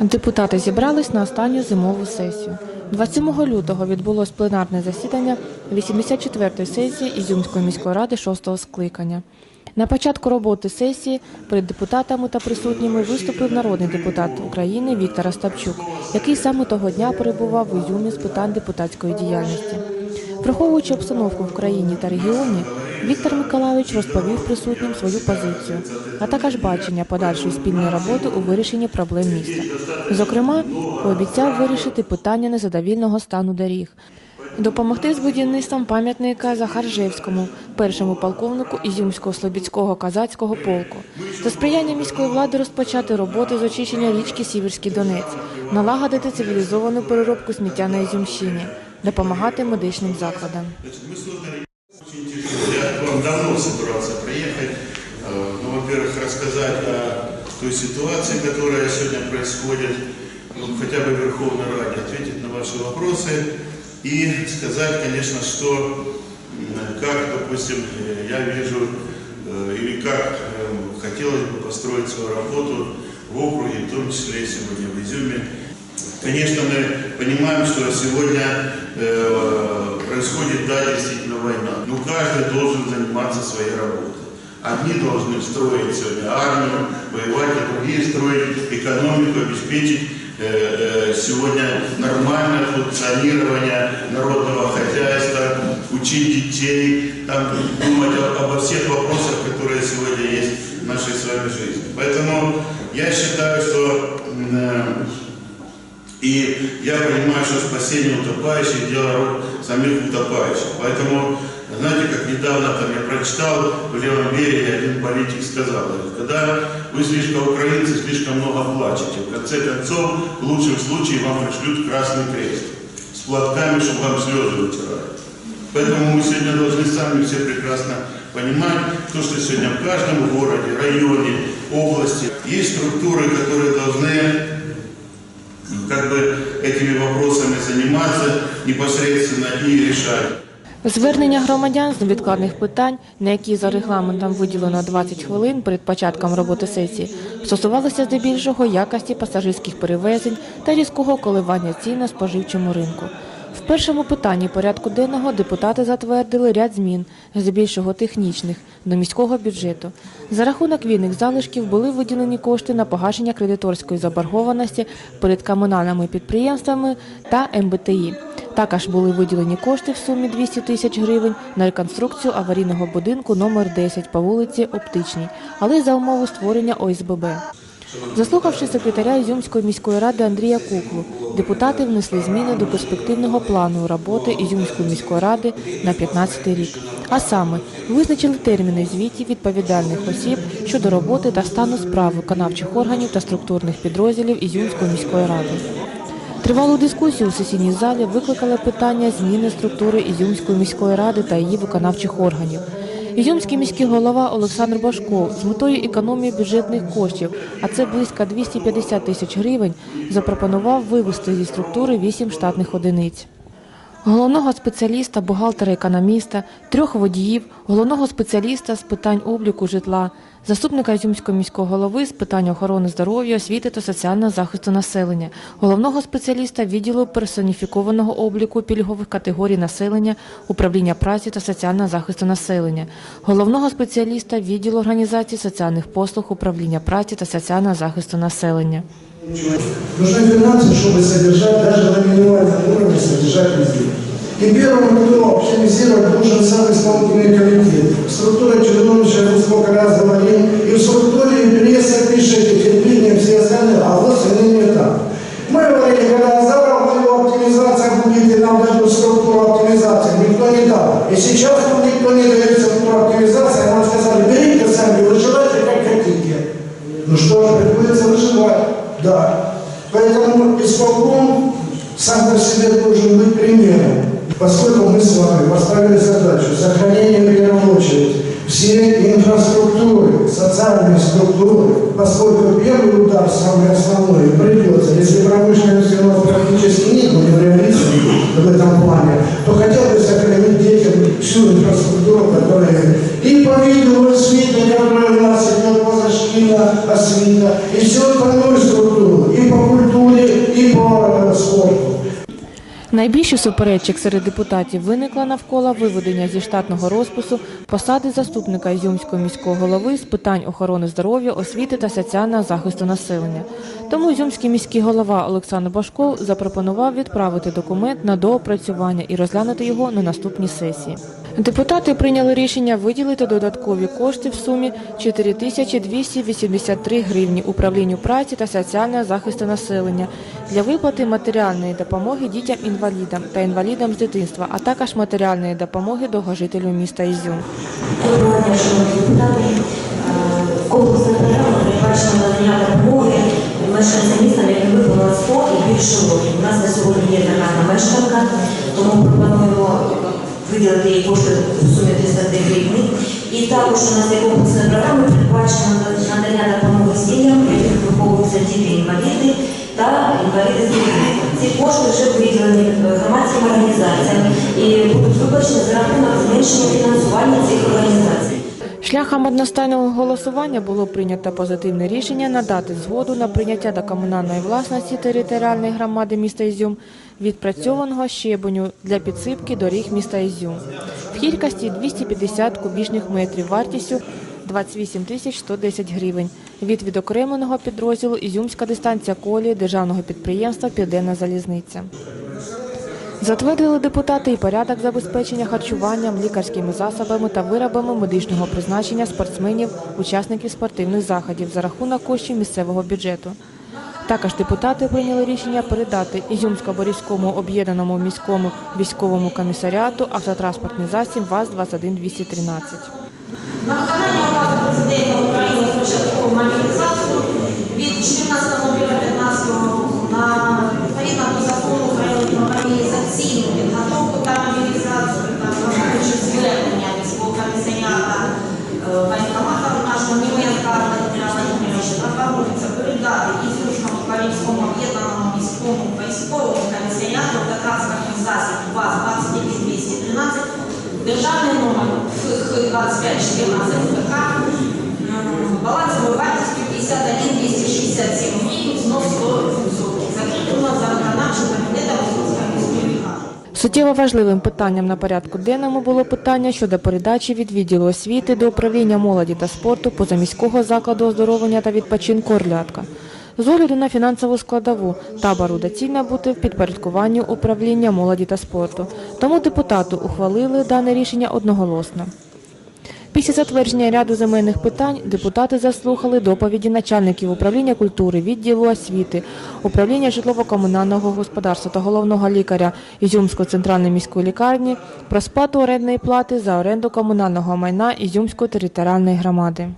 Депутати зібрались на останню зимову сесію. 27 лютого відбулось пленарне засідання 84-ї сесії Ізюмської міської ради 6-го скликання. На початку роботи сесії перед депутатами та присутніми виступив народний депутат України Віктор Остапчук, який саме того дня перебував в Ізюмі з питань депутатської діяльності. Враховуючи обстановку в країні та регіоні, Віктор Миколайович розповів присутнім свою позицію, а також бачення подальшої спільної роботи у вирішенні проблем міста. Зокрема, пообіцяв вирішити питання незадовільного стану доріг, допомогти з будівництвом пам'ятника Захаржевському, першому полковнику Ізюмського Слобідського казацького полку, за сприяння міської влади розпочати роботи з очищення річки Сіверський Донець, налагодити цивілізовану переробку сміття на Ізюмщині, допомагати медичним закладам. К вам давно собирался приехать. Э, Ну, во-первых, рассказать о той ситуации, которая сегодня происходит, ну, хотя бы в Верховной Раде, ответить на ваши вопросы и сказать, конечно, что, как, допустим, э, я вижу, э, или как э, хотелось бы построить свою работу в округе, в том числе сегодня в Изюме. Конечно, мы понимаем, что сегодня происходит, да, действительно война. Но каждый должен заниматься своей работой. Одни должны строить сегодня армию, воевать, а другие строить экономику, обеспечить э, э, сегодня нормальное функционирование народного хозяйства, учить детей, там, думать о- обо всех вопросах, которые сегодня есть в нашей с вами жизни. Поэтому я считаю, что э, и я понимаю, что спасение утопающих – дело рук самих утопающих. Поэтому, знаете, как недавно там я прочитал в левом береге один политик сказал, когда вы слишком украинцы, слишком много плачете, в конце концов, в лучшем случае вам пришлют Красный Крест с платками, чтобы вам слезы вытирали. Поэтому мы сегодня должны сами все прекрасно понимать, то, что сегодня в каждом городе, районе, области есть структуры, которые должны как бы этими вопросами заниматься непосредственно и решать. Звернення громадян з невідкладних питань, на які за регламентом виділено 20 хвилин перед початком роботи сесії, стосувалися здебільшого якості пасажирських перевезень та різкого коливання цін на споживчому ринку. Першому питанні порядку денного депутати затвердили ряд змін, здебільшого технічних, до міського бюджету. За рахунок вільних залишків були виділені кошти на погашення кредиторської заборгованості перед комунальними підприємствами та МБТІ. Також були виділені кошти в сумі 200 тисяч гривень на реконструкцію аварійного будинку номер 10 по вулиці Оптичній, але за умови створення ОСББ. Заслухавши секретаря Ізюмської міської ради Андрія Куклу, депутати внесли зміни до перспективного плану роботи Ізюмської міської ради на 15 рік. А саме визначили терміни звітів відповідальних осіб щодо роботи та стану справ виконавчих органів та структурних підрозділів Ізюмської міської ради. Тривалу дискусію у сесійній залі викликали питання зміни структури Ізюмської міської ради та її виконавчих органів. Ізюмський міський голова Олександр Башков з метою економії бюджетних коштів, а це близько 250 тисяч гривень, запропонував вивести зі структури 8 штатних одиниць. Головного спеціаліста, бухгалтера-економіста, трьох водіїв, головного спеціаліста з питань обліку житла, заступника Ізюмського міського голови з питань охорони здоров'я, освіти та соціального захисту населення, головного спеціаліста відділу персоніфікованого обліку пільгових категорій населення, управління праці та соціального захисту населення, головного спеціаліста відділу організації соціальних послуг, управління праці та соціального захисту населення. Нужны финансы, чтобы содержать, даже на минимальном уровне содержать везде. И первым, кто оптимизировать, должен сам исполнительный комитет. Структура чиновничья, мы сколько раз говорим, и в структуре пресса пишет, терпение, все остальные, а вот не там. Мы говорили, когда Азаров говорил, оптимизация будет, и нам дадут структуру оптимизации, никто не дал. И сейчас Исполком сам по себе должен быть примером. Поскольку мы с вами поставили задачу сохранения в первую очередь всей инфраструктуры, социальной структуры, поскольку первый удар, самый основной, придется, если промышленности у нас практически нет, будем реалистами в этом плане, то хотя бы сохранить детям всю инфраструктуру, которая и по виду освита, которая у нас идет позашкильно освита, и всю остальную і суперечок серед депутатів виникла навколо виведення зі штатного розпису посади заступника Ізюмського міського голови з питань охорони здоров'я, освіти та соціального захисту населення. Тому Ізюмський міський голова Олександр Башков запропонував відправити документ на доопрацювання і розглянути його на наступній сесії. Депутати прийняли рішення виділити додаткові кошти в сумі 4283 гривні управлінню праці та соціального захисту населення для виплати матеріальної допомоги дітям-інвалідам та інвалідам з дитинства, а також матеріальної допомоги довгожителю міста Ізюм. Доброго дня, допомоги мешканцям міста, яким виповнило 100 і більше років. У нас на сьогодні є така мешканка, тому пропонуємо виділити кошти в сумі 302 гривні. І також у нас є комплексна програма, передбачена надання допомоги сім'ям, яких виховуються діти-інваліди та інваліди з дитинства. Ці кошти вже виділені е, громадським організаціям і будуть виплачені за рахунок зменшення фінансування цих організацій. Шляхом одностайного голосування було прийнято позитивне рішення надати згоду на прийняття до комунальної власності територіальної громади міста Ізюм відпрацьованого щебеню для підсипки доріг міста Ізюм в кількості 250 кубічних метрів вартістю 28 тисяч 110 гривень від відокремленого підрозділу Ізюмська дистанція колії державного підприємства Південна залізниця. Затвердили депутати і порядок забезпечення харчуванням, лікарськими засобами та виробами медичного призначення спортсменів, учасників спортивних заходів за рахунок коштів місцевого бюджету. Також депутати прийняли рішення передати Ізюмсько-Борівському об'єднаному міському військовому комісаріату автотранспортний засіб ВАЗ-21213. На виконання указу президента України початкову мобілізацію від 14 лютого 15 року на відповідно до закону України про мобілізаційну підготовку та мобілізацію та звернення військового комісаріата Державний номер ХХ2514 ПК балансовою вартістю 51 267 гривень, знов 100%. Закріплено за виконавчим ради. Суттєво важливим питанням на порядку денному було питання щодо передачі від відділу освіти до управління молоді та спорту позаміського закладу оздоровлення та відпочинку «Орлятка». З огляду на фінансову складову табору доцільно бути в підпорядкуванні управління молоді та спорту. Тому депутати ухвалили дане рішення одноголосно. Після затвердження ряду земельних питань депутати заслухали доповіді начальників управління культури, відділу освіти, управління житлово-комунального господарства та головного лікаря Ізюмської центральної міської лікарні про сплату орендної плати за оренду комунального майна Ізюмської територіальної громади.